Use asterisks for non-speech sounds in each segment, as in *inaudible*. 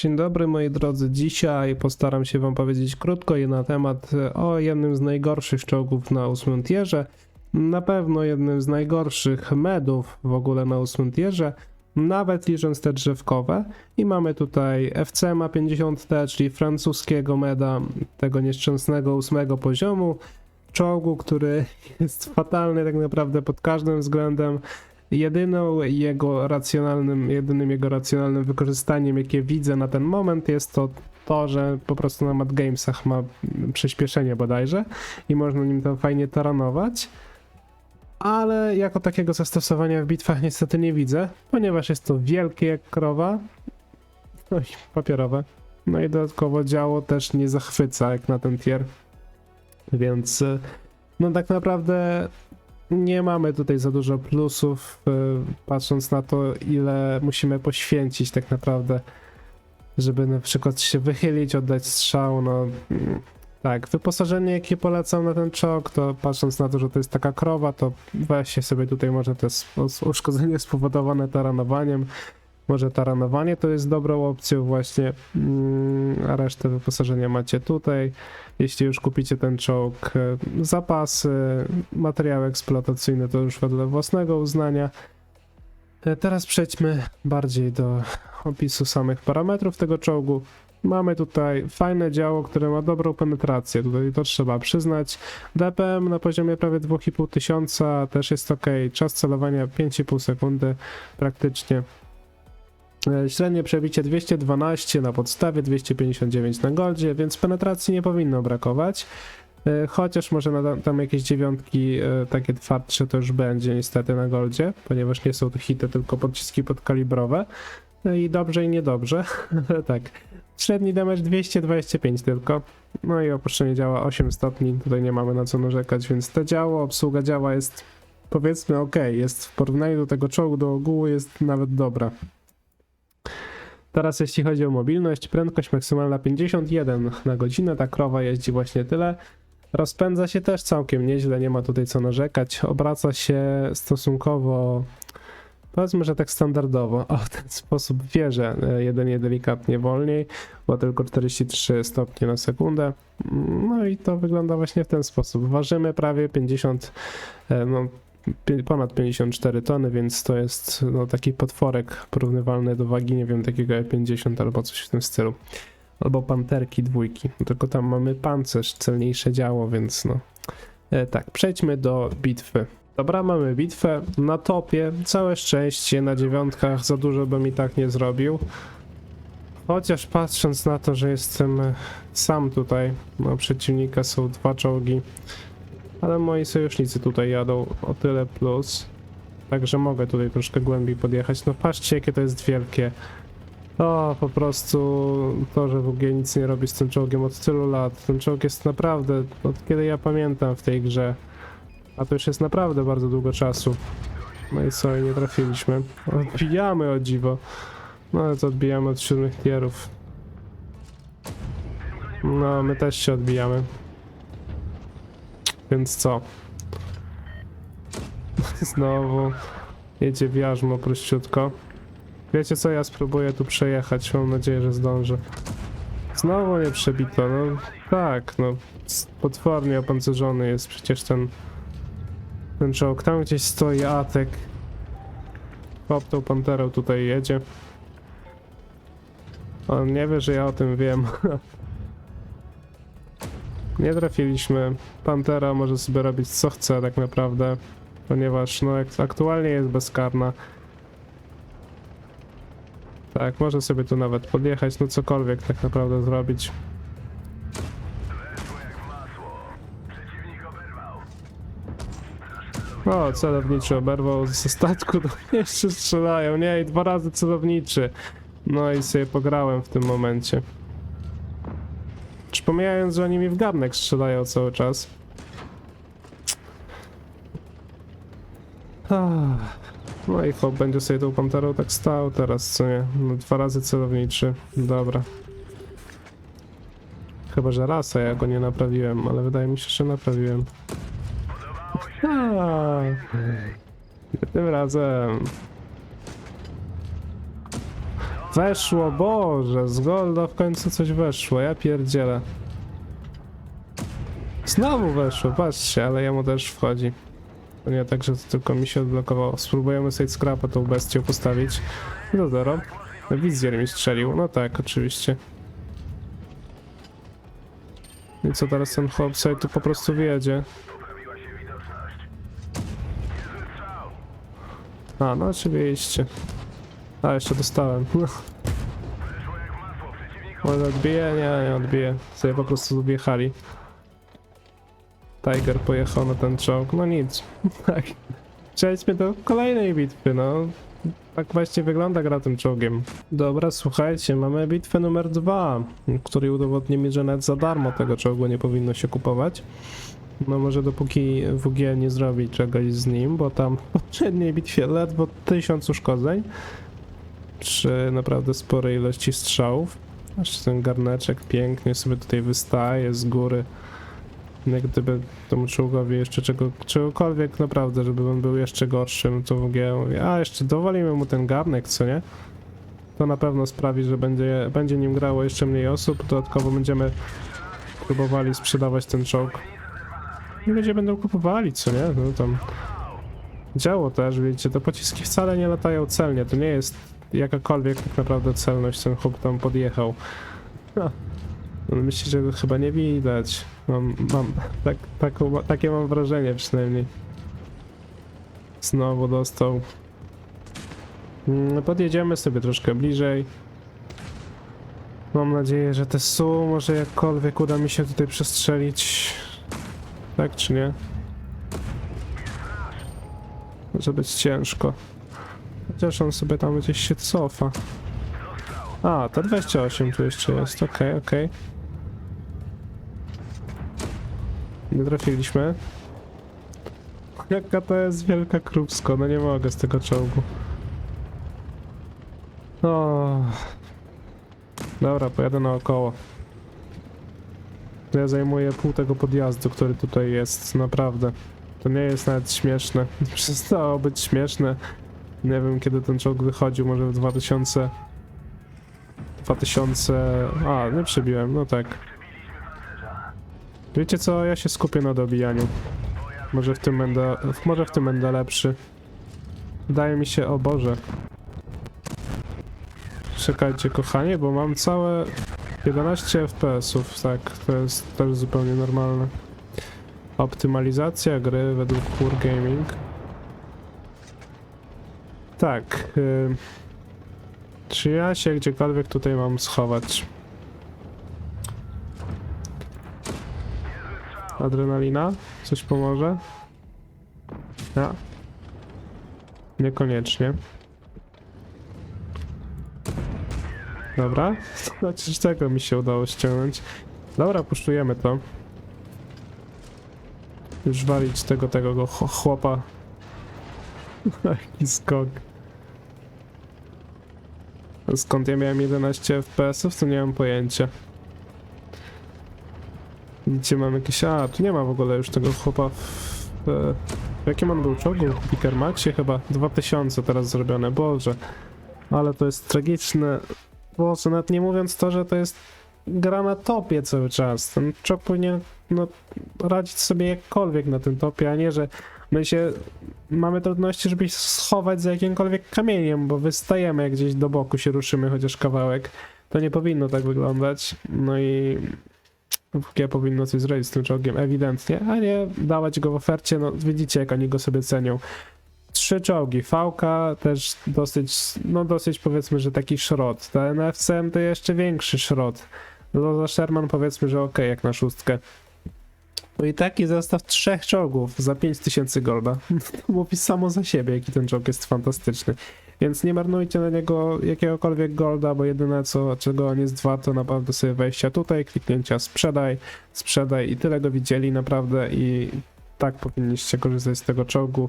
Dzień dobry moi drodzy. Dzisiaj postaram się wam powiedzieć krótko i na temat e, o jednym z najgorszych czołgów na ósmym tierze. Na pewno jednym z najgorszych medów w ogóle na ósmym tierze, nawet licząc te drzewkowe. I mamy tutaj FCMA 50T, czyli francuskiego meda tego nieszczęsnego ósmego poziomu. Czołgu, który *laughs* jest fatalny tak naprawdę pod każdym względem. Jedyną jego racjonalnym, jedynym jego racjonalnym wykorzystaniem, jakie widzę na ten moment, jest to to, że po prostu na Mad Gamesach ma przyspieszenie bodajże i można nim tam fajnie taranować. Ale jako takiego zastosowania w bitwach niestety nie widzę, ponieważ jest to wielkie jak krowa, no i papierowe. No i dodatkowo działo też nie zachwyca jak na ten tier. Więc y, no tak naprawdę nie mamy tutaj za dużo plusów, y, patrząc na to, ile musimy poświęcić tak naprawdę, żeby na przykład się wychylić, oddać strzał, no mm, tak, wyposażenie jakie polecam na ten czołg, to patrząc na to, że to jest taka krowa, to weźcie sobie tutaj może to jest uszkodzenie spowodowane taranowaniem, może taranowanie to jest dobrą opcją właśnie, mm, a resztę wyposażenia macie tutaj. Jeśli już kupicie ten czołg, e, zapasy, materiały eksploatacyjne to już wedle własnego uznania. E, Teraz przejdźmy bardziej do opisu samych parametrów tego czołgu. Mamy tutaj fajne działo, które ma dobrą penetrację, tutaj to trzeba przyznać. DPM na poziomie prawie 2,5 tysiąca też jest ok. Czas celowania 5,5 sekundy praktycznie. E, Średnie przebicie 212 na podstawie, 259 na goldzie, więc penetracji nie powinno brakować. E, Chociaż może na, tam jakieś dziewiątki e, takie twardsze to już będzie niestety na goldzie, ponieważ nie są to hity, tylko pociski podkalibrowe. I dobrze i niedobrze. *laughs* tak. Średni damage 225 tylko. No i opuszczenie działa 8 stopni. Tutaj nie mamy na co narzekać, więc to działo, obsługa działa jest powiedzmy ok. Jest w porównaniu do tego czołgu do ogółu jest nawet dobra. Teraz jeśli chodzi o mobilność, prędkość maksymalna 51 na godzinę, ta krowa jeździ właśnie tyle. Rozpędza się też całkiem nieźle, nie ma tutaj co narzekać. Obraca się stosunkowo, powiedzmy, że tak standardowo, a w ten sposób wierzę e, jedynie delikatnie wolniej, bo tylko 43 stopnie na sekundę. No i to wygląda właśnie w ten sposób. Ważymy prawie 50, e, no ponad 54 tony, więc to jest no, taki potworek porównywalny do wagi, nie wiem, takiego E50 albo coś w tym stylu. Albo panterki dwójki. Tylko tam mamy pancerz, celniejsze działo, więc no. E, tak, przejdźmy do bitwy. Dobra, mamy bitwę na topie. Całe szczęście na dziewiątkach za dużo bym i tak nie zrobił. Chociaż patrząc na to, że jestem e, sam tutaj, no przeciwnika są dwa czołgi, ale moi sojusznicy tutaj jadą o tyle plus. Także mogę tutaj troszkę głębiej podjechać. No patrzcie jakie to jest wielkie. O, po prostu to, że WG nic nie robi z tym czołgiem od tylu lat. Ten czołg jest naprawdę, od kiedy ja pamiętam w tej grze. A to już jest naprawdę bardzo długo czasu. No i co, nie trafiliśmy. Odbijamy o dziwo. No ale to odbijamy od siódmych tierów. No, my też się odbijamy. Więc co? Znowu jedzie wiarzmo prościutko. Wiecie co, ja spróbuję tu przejechać, mam nadzieję, że zdążę. Znowu nie przebito, no tak, no potwornie opancerzony jest przecież ten ten czołg. Tam gdzieś stoi Atek. Chłop tą panterą tutaj jedzie. On nie wie, że ja o tym wiem. *laughs* nie trafiliśmy. Pantera może sobie robić co chce tak naprawdę, ponieważ no aktualnie jest bezkarna. Tak, może sobie tu nawet podjechać, no cokolwiek tak naprawdę zrobić. O, celowniczy oberwał ze statku, to jeszcze *laughs* strzelają, nie, i dwa razy celowniczy. No i sobie pograłem w tym momencie. Przypominając, że oni mi w garnek strzelają cały czas. Ach, No i chłop będzie sobie tą panterą tak stał teraz, co nie? No dwa razy celowniczy, dobra. Chyba, że raz, a ja go nie naprawiłem, ale wydaje mi się, że naprawiłem. A, Tym razem. Weszło, Boże, z Golda w końcu coś weszło, ja pierdzielę. Znowu weszło, patrzcie, ale jemu też wchodzi. To nie tak, że to tylko mi się odblokowało. Spróbujemy sobie scrapa tą bestią postawić. Do zero. Wizjer mi strzelił, no tak, oczywiście. I co teraz ten chłop sobie tu po prostu wjedzie? A, no oczywiście. A, jeszcze dostałem. *laughs* Może odbije? Nie, nie odbije. Sobie po prostu wjechali. Tiger pojechał na ten czołg. No nic. *laughs* Tak. Przejdźmy do kolejnej bitwy, no. Tak właśnie wygląda gra tym czołgiem. Dobra, słuchajcie, mamy bitwę numer dwa, której udowodni mi, że nawet za darmo tego czołgu nie powinno się kupować. No może dopóki WG nie zrobi czegoś z nim, bo tam w poprzedniej bitwie ledwo tysiąc uszkodzeń przy naprawdę sporej ilości strzałów. Aż ten garneczek pięknie sobie tutaj wystaje z góry. Jak gdyby temu czołgowi jeszcze czego, czegokolwiek naprawdę, żeby on był jeszcze gorszym, to WG mówi, a jeszcze dowolimy mu ten garnek, co nie? To na pewno sprawi, że będzie, będzie nim grało jeszcze mniej osób, dodatkowo będziemy próbowali sprzedawać ten czołg. I ludzie będą kupowali, co nie? No tam działo też, wiecie, te pociski wcale nie latają celnie, to nie jest jakakolwiek tak naprawdę celność ten chłop tam podjechał. No. Myślę, że go chyba nie widać. Mam, mam tak, taką, takie mam wrażenie przynajmniej. Znowu dostał. Mm, Podjedziemy sobie troszkę bliżej. Mam nadzieję, że te SU może jakkolwiek uda mi się tutaj przestrzelić. Tak czy nie? Może być ciężko. Chociaż on sobie tam gdzieś się cofa. A, to 28 tu jeszcze jest. Okej, okej. Nie trafiliśmy. Jaka to jest wielka krupsko, no nie mogę z tego czołgu. O. Dobra, pojadę naokoło. Ja zajmuję pół tego podjazdu, który tutaj jest, naprawdę. To nie jest nawet śmieszne. *laughs* Przestało być śmieszne. Nie wiem kiedy ten czołg wychodził, może w 2000... 2000... A, nie przebiłem, no tak. Wiecie co, ja się skupię na dobijaniu. Może w tym będę, może w tym będę lepszy. Wydaje mi się, o Boże. Czekajcie kochanie, bo mam całe 11 FPS-ów, tak, to jest też zupełnie normalne. Optymalizacja gry według Wargaming. Tak. Czy ja się gdziekolwiek tutaj mam schować? Adrenalina? Coś pomoże? Ja. Niekoniecznie. Dobra. *laughs* Chociaż tego mi się udało ściągnąć. Dobra, puszczujemy to. Już walić tego, tego go ch- chłopa. *laughs* Jaki skok. Skąd ja miałem 11 FPS-ów, to nie mam pojęcia. Gdzie mam jakieś... A, tu nie ma w ogóle już tego chłopa w... w jakim on był czołgu? W Pickermaxie chyba? 2000 teraz zrobione, Boże. Ale to jest tragiczne. Boże, nawet nie mówiąc to, że to jest gra na topie cały czas. Ten czołg powinien no, radzić sobie jakkolwiek na tym topie, a nie, że my się mamy trudności, żeby się schować za jakimkolwiek kamieniem, bo wystajemy jak gdzieś do boku się ruszymy chociaż kawałek. To nie powinno tak wyglądać. No i WG powinno coś zrobić z tym czołgiem, ewidentnie, a nie dawać go w ofercie, no widzicie jak oni go sobie cenią. Trzy czołgi, VK też dosyć, no dosyć powiedzmy, że taki szrot. Ten FCM to jeszcze większy szrot. No za Sherman powiedzmy, że ok, jak na szóstkę. No i taki zestaw trzech czołgów za 5000 golda. *laughs* To mówi samo za siebie, jaki ten czołg jest fantastyczny. Więc nie marnujcie na niego jakiegokolwiek golda, bo jedyne co, czego on jest dwa, to naprawdę sobie wejścia tutaj, kliknięcia sprzedaj, sprzedaj i tyle go widzieli naprawdę i tak powinniście korzystać z tego czołgu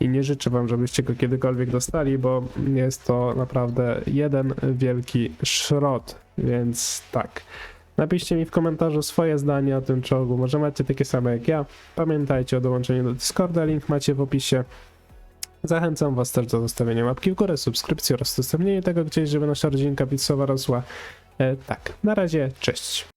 i nie życzę wam, żebyście go kiedykolwiek dostali, bo jest to naprawdę jeden wielki szrot, więc tak. Napiszcie mi w komentarzu swoje zdanie o tym czołgu, może macie takie same jak ja. Pamiętajcie o dołączeniu do Discorda, link macie w opisie. Zachęcam Was też do zostawienia łapki w górę, subskrypcji oraz udostępnienia tego gdzieś, żeby nasza rodzinka pizzowa rosła. E, tak, na razie, cześć.